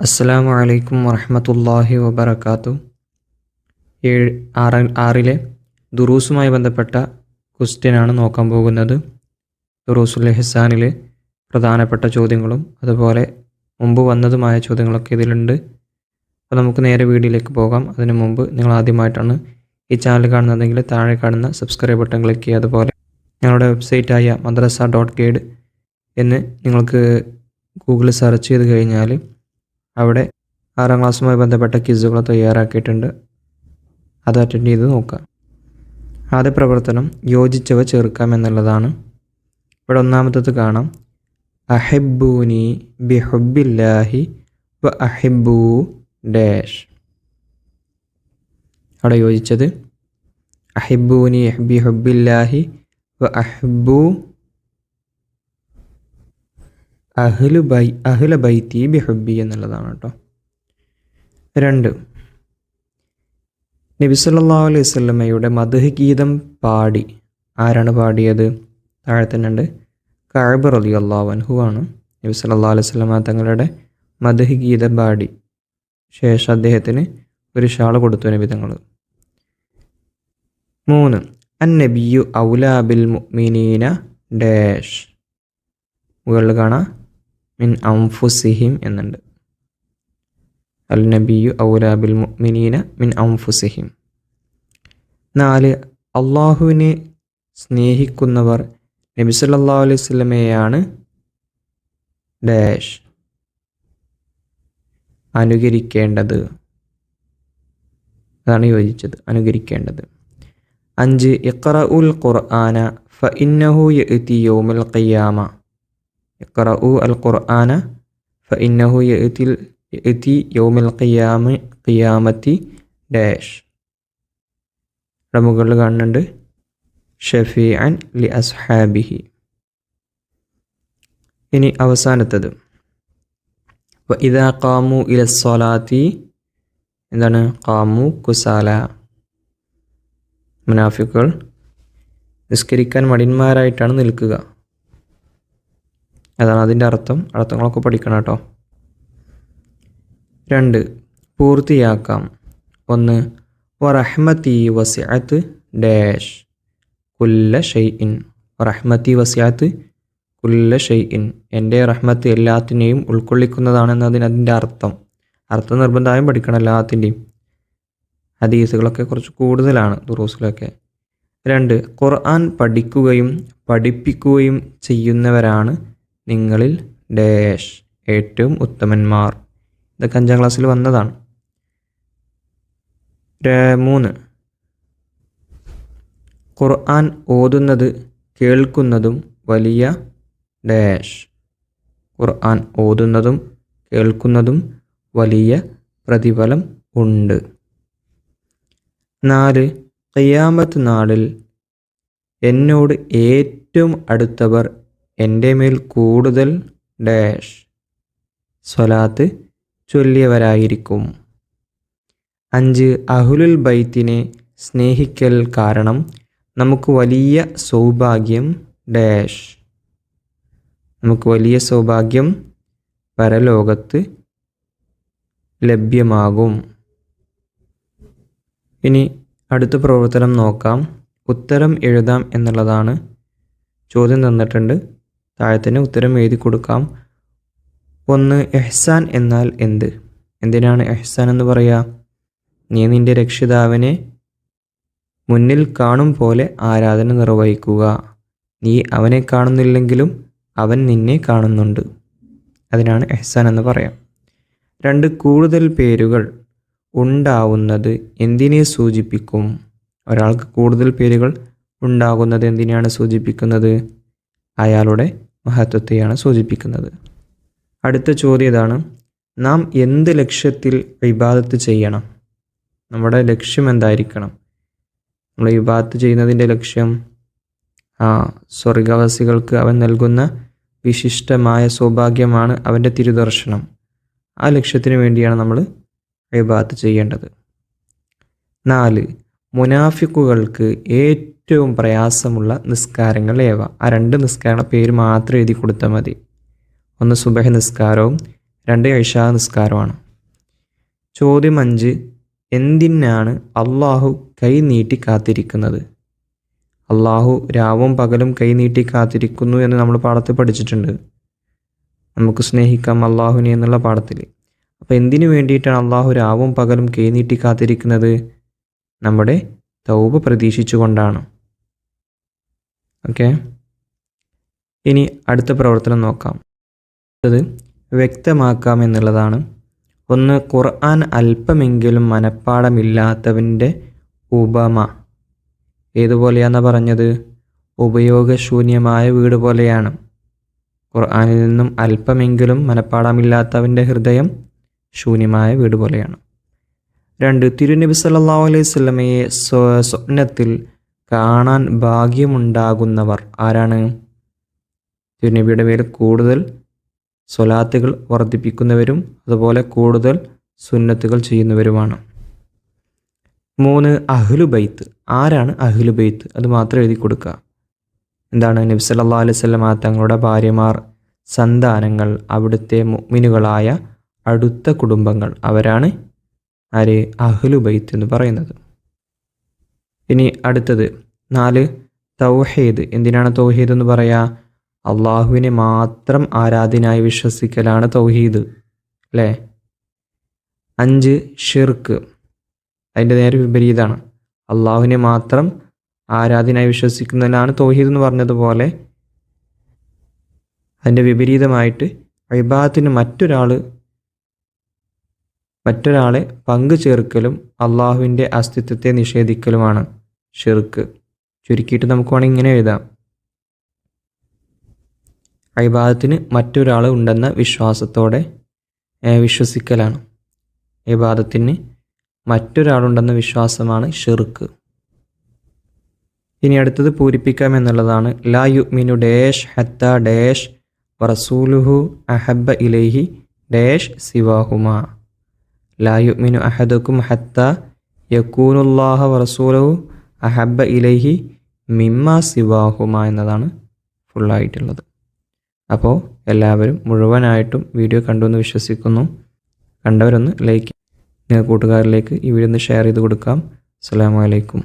അസ്സലാമു അലൈക്കും വറഹമത്തല്ലാഹി വബർക്കാത്തു ഏഴ് ആറ് ആറിലെ ദുറൂസുമായി ബന്ധപ്പെട്ട ക്വസ്റ്റ്യനാണ് നോക്കാൻ പോകുന്നത്. ദുറൂസുൽ ഹസാനിലെ പ്രധാനപ്പെട്ട ചോദ്യങ്ങളും അതുപോലെ മുമ്പ് വന്നതുമായ ചോദ്യങ്ങളൊക്കെ ഇതിലുണ്ട്. അപ്പോൾ നമുക്ക് നേരെ വീഡിയോയിലേക്ക് പോകാം. അതിനു മുമ്പ് നിങ്ങൾ ആദ്യമായിട്ടാണ് ഈ ചാനൽ കാണുന്നതെങ്കിൽ താഴെ കാണുന്ന സബ്സ്ക്രൈബ് ബട്ടൺ ക്ലിക്ക് ചെയ്യുക. അതുപോലെ ഞങ്ങളുടെ വെബ്സൈറ്റായ മദ്രസ ഡോട്ട് ഗൈഡ് എന്ന് നിങ്ങൾക്ക് ഗൂഗിളിൽ സെർച്ച് ചെയ്ത് കഴിഞ്ഞാൽ അവിടെ ആറാം ക്ലാസ്സുമായി ബന്ധപ്പെട്ട ക്വിസുകൾ തയ്യാറാക്കിയിട്ടുണ്ട്. അത് അറ്റൻഡ് ചെയ്ത് നോക്കാം ആദ്യ പ്രവർത്തനം യോജിച്ചവ ചേർക്കാം എന്നുള്ളതാണ്. ഇവിടെ ഒന്നാമത്തത് കാണാം. അഹെബൂനി ബിഹുബില്ലാഹി വ ഡാഷ്. അവിടെ യോജിച്ചത് അഹിബൂനി ബിഹുബില്ലാഹി വ അഹ്ലു ബൈ അഹ്ല ബൈത്തി ബിഹുബി എന്നുള്ളതാണ് കേട്ടോ. രണ്ട് നബി സല്ലല്ലാഹു അലൈഹി സ്വല്ലമ്മയുടെ മധുഹ് ഗീതം പാടി. ആരാണ് പാടിയത്? താഴെ തന്നെ ഉണ്ട്. കഅബ് റളിയല്ലാഹു അൻഹു ആണ്. നബി സല്ലാ അലൈഹി വസല്ലമ തങ്ങളുടെ മധുഹ് ഗീതം പാടി. ശേഷം അദ്ദേഹത്തിന് ഒരു ഷാൾ കൊടുത്തു നബി തങ്ങൾ മൂന്ന് അൻ നബിയു ഔലാബിൽ മുഅ്മിനീന ഡാഷ്. മുകളിൽ കാണാം. മിൻ അംഫുസിഹിം എന്നുണ്ട്. അൽ നബിയു ഔലാബിൽ മുഅ്മിനീന മിൻ അംഫുസിഹിം. നാല് അള്ളാഹുവിനെ സ്നേഹിക്കുന്നവർ നബി സല്ലല്ലാഹു അലൈഹി സ്വലമയാണ് ഡാഷ് അനുകരിക്കേണ്ടത്. അതാണ് യോജിച്ചത് അനുകരിക്കേണ്ടത്. അഞ്ച് ഇഖ്റ ഉൽ ഖുർആന ഫ ഇന്നഹു യഅതി യൗമൽ ഖിയാമ. ഇഖ്റഉ അൽ ഖുർആന ഫ ഇന്നഹു യഅതി യഅതി യൗമൽ ഖിയാമ ഖിയാമത്തി ഡാഷ് ഇവിടെ മുകളിൽ കാണുന്നുണ്ട്. ഷഫീഅൻ ലി അസ്ഹാബിഹി. ഇനി അവസാനത്തത്. വ ഇദാ ഖാമു ഇല സ്വലാത്തി. എന്താണ്? ഖാമു കുസാല. മുനാഫിക്കുകൾ നിസ്കരിക്കാൻ മടിന്മാരായിട്ടാണ് നിൽക്കുക. അതാണ് അതിന്റെ അർത്ഥം. അർത്ഥങ്ങളൊക്കെ പഠിക്കണം കേട്ടോ. രണ്ട് പൂർത്തിയാക്കാം. ഒന്ന് വറഹ്മത്തി വസിഅത്ത് ഡാഷ്. കുല്ല ഷെയ്ഇൻ റഹ്മത്തി വസിയാത്ത് കുല്ല ഷെയ്ഇൻ എന്റെ റഹ്മത്ത് എല്ലാത്തിനെയും ഉൾക്കൊള്ളിക്കുന്നതാണെന്നതിന് അതിന്റെ അർത്ഥം. അർത്ഥം നിർബന്ധമായും പഠിക്കണം എല്ലാത്തിന്റെയും. ഹദീസുകളൊക്കെ കുറച്ച് കൂടുതലാണ് ദുറൂസിലൊക്കെ. രണ്ട് ഖുർആൻ പഠിക്കുകയും പഠിപ്പിക്കുകയും ചെയ്യുന്നവരാണ് നിങ്ങളിൽ ഡേഷ് ഏറ്റവും ഉത്തമന്മാർ. ഇതൊക്കെ അഞ്ചാം ക്ലാസ്സിൽ വന്നതാണ്. മൂന്ന്. ഖുർആൻ ഓതുന്നത് കേൾക്കുന്നതും വലിയ ഡാഷ്. ഖുർആൻ ഓതുന്നതും കേൾക്കുന്നതും വലിയ പ്രതിഫലം ഉണ്ട്. നാല്. കയ്യാമത്ത് നാളിൽ എന്നോട് ഏറ്റവും അടുത്തവർ എന്റെ മേൽ കൂടുതൽ ഡാഷ് സ്വലാത്ത് ചൊല്ലിയവരായിരിക്കും. അഞ്ച് അഹുലുൽ ബൈത്തിനെ സ്നേഹിക്കൽ കാരണം നമുക്ക് വലിയ സൗഭാഗ്യം ഡാഷ്. നമുക്ക് വലിയ സൗഭാഗ്യം പരലോകത്ത് ലഭ്യമാകും. ഇനി അടുത്ത പ്രവർത്തനം നോക്കാം. ഉത്തരം എഴുതാം എന്നുള്ളതാണ് ചോദ്യം തന്നിട്ടുണ്ട്. താഴെ തന്നെ ഉത്തരം എഴുതി കൊടുക്കാം. ഒന്ന് എഹ്സാൻ എന്നാൽ എന്ത്? എന്തിനാണ് എഹ്സാൻ എന്ന് പറയുക നീ നിന്റെ രക്ഷിതാവിനെ മുന്നിൽ കാണും പോലെ ആരാധന നിർവഹിക്കുക. നീ അവനെ കാണുന്നില്ലെങ്കിലും അവൻ നിന്നെ കാണുന്നുണ്ട്. അതിനാണ് എഹ്സാൻ എന്ന് പറയാം. രണ്ട് കൂടുതൽ പേരുകൾ ഉണ്ടാവുന്നത് എന്തിനെ സൂചിപ്പിക്കും? ഒരാൾക്ക് കൂടുതൽ പേരുകൾ ഉണ്ടാകുന്നത് എന്തിനെയാണ് സൂചിപ്പിക്കുന്നത്? അയാളുടെ മഹത്വത്തെയാണ് സൂചിപ്പിക്കുന്നത്. അടുത്ത ചോദ്യം ഇതാണ്. നാം എന്ത് ലക്ഷ്യത്തിൽ വിവാദത്ത് ചെയ്യണം? നമ്മുടെ ലക്ഷ്യം എന്തായിരിക്കണം? നമ്മൾ വിവാദത്ത് ചെയ്യുന്നതിന്റെ ലക്ഷ്യം ആ സ്വർഗവാസികൾക്ക് അവൻ നൽകുന്ന വിശിഷ്ടമായ സൗഭാഗ്യമാണ് അവന്റെ തിരുദർശനം. ആ ലക്ഷ്യത്തിന് വേണ്ടിയാണ് നമ്മൾ വിവാദത്ത് ചെയ്യേണ്ടത്. നാല് മുനാഫിക്കുകൾക്ക് ഏറ്റവും പ്രയാസമുള്ള നിസ്കാരങ്ങൾ ഏവ? ആ രണ്ട് നിസ്കാരങ്ങളുടെ പേര് മാത്രം എഴുതി കൊടുത്താൽ മതി. ഒന്ന് സുബഹ നിസ്കാരവും രണ്ട് ഐഷാ നിസ്കാരമാണ് ചോദ്യം അഞ്ച് എന്തിനാണ് അള്ളാഹു കൈ നീട്ടി കാത്തിരിക്കുന്നത്? അള്ളാഹു രാവും പകലും കൈ നീട്ടി കാത്തിരിക്കുന്നു എന്ന് നമ്മൾ പാഠത്തിൽ പഠിച്ചിട്ടുണ്ട്. നമുക്ക് സ്നേഹിക്കാം അള്ളാഹുവിനെ എന്നുള്ള പാഠത്തിൽ. അപ്പോൾ എന്തിനു വേണ്ടിയിട്ടാണ് അള്ളാഹു രാവും പകലും കൈ നീട്ടി കാത്തിരിക്കുന്നത്? നമ്മുടെ തൗബ പ്രതീക്ഷിച്ചുകൊണ്ടാണ്. ഓക്കെ. ഇനി അടുത്ത പ്രവർത്തനം നോക്കാം. അത് വ്യക്തമാക്കാം എന്നുള്ളതാണ്. ഒന്ന് ഖുർആൻ അല്പമെങ്കിലും മനഃപ്പാടമില്ലാത്തവന്റെ ഉപമ. ഏതുപോലെയാണെന്ന് പറഞ്ഞത്? ഉപയോഗശൂന്യമായ വീട് പോലെയാണ്. ഖുർആാനിൽ നിന്നും അല്പമെങ്കിലും മനഃപ്പാടമില്ലാത്തവന്റെ ഹൃദയം ശൂന്യമായ വീട് പോലെയാണ്. രണ്ട് തിരുനബി സല്ലാ അലൈഹി സ്വലമയെ സ്വപ്നത്തിൽ കാണാൻ ഭാഗ്യമുണ്ടാകുന്നവർ ആരാണ്? തിരുനബിയുടെ മേൽ കൂടുതൽ സ്വലാത്തുകൾ വർദ്ധിപ്പിക്കുന്നവരും അതുപോലെ കൂടുതൽ സുന്നത്തുകൾ ചെയ്യുന്നവരുമാണ്. മൂന്ന് അഹ്ലുബൈത്ത് ആരാണ് അഹ്ലുബൈത്ത് അത് മാത്രം എഴുതി കൊടുക്കുക. എന്താണ്? നബി സല്ലല്ലാഹു അലൈഹി വസല്ലമ തങ്ങളുടെ ഭാര്യമാർ സന്താനങ്ങൾ അവിടുത്തെ മുഅ്മിനുകളായ അടുത്ത കുടുംബങ്ങൾ അവരാണ് ആര്? അഹ്ലുബൈത്ത് എന്ന് പറയുന്നത്. ഇനി അടുത്തത്. നാല് തൗഹീദ്. എന്തിനാണ് തൗഹീദ് എന്ന് പറയുക അള്ളാഹുവിനെ മാത്രം ആരാധനായി വിശ്വസിക്കലാണ് തൗഹീദ്. അല്ലേ? അഞ്ച് ഷിർക്ക്. അതിന്റെ നേരെ വിപരീതമാണ് അള്ളാഹുവിനെ മാത്രം ആരാധനായി വിശ്വസിക്കുന്നതിനാണ് തൗഹീദ് എന്ന് പറഞ്ഞതുപോലെ അതിന്റെ വിപരീതമായിട്ട് അഭിഭാഗത്തിന് മറ്റൊരാൾ മറ്റൊരാളെ പങ്കു ചേർക്കലും അള്ളാഹുവിന്റെ അസ്തിത്വത്തെ നിഷേധിക്കലുമാണ്. ഷിർക്ക്. ചുരുക്കിയിട്ട് നമുക്ക് വേണമെങ്കിൽ ഇങ്ങനെ എഴുതാം. അഭിഭാഗത്തിന് മറ്റൊരാൾ ഉണ്ടെന്ന വിശ്വാസത്തോടെ വിശ്വസിക്കലാണ്. അഭിഭാഗത്തിന് മറ്റൊരാളുണ്ടെന്ന വിശ്വാസമാണ് ഷിർക്ക്. ഇനി അടുത്തത് പൂരിപ്പിക്കാം എന്നുള്ളതാണ്. ലാ യുമിനു ഡേഷ് ഹത്ത ഡേഷ് റസൂലുഹു അഹബ ഇലൈഹി ഡേഷ് സിവാഹുമ. ലാ യുമിനു അഹദക്കും ഹത്ത യക്കൂനുല്ലാഹ വറസൂലഹു അഹബ ഇലൈഹി മിമ്മ സിവാഹുമ എന്നതാണ് ഫുള്ളായിട്ടുള്ളത്. അപ്പോൾ എല്ലാവരും മുഴുവനായിട്ടും വീഡിയോ കണ്ടു എന്ന് വിശ്വസിക്കുന്നു. കണ്ടവരൊന്ന് ലൈക്ക് നിങ്ങൾ കൂട്ടുകാരിലേക്ക് ഈ വീഡിയോ ഒന്ന് ഷെയർ ചെയ്ത് കൊടുക്കാം. അസ്സാം വലൈക്കും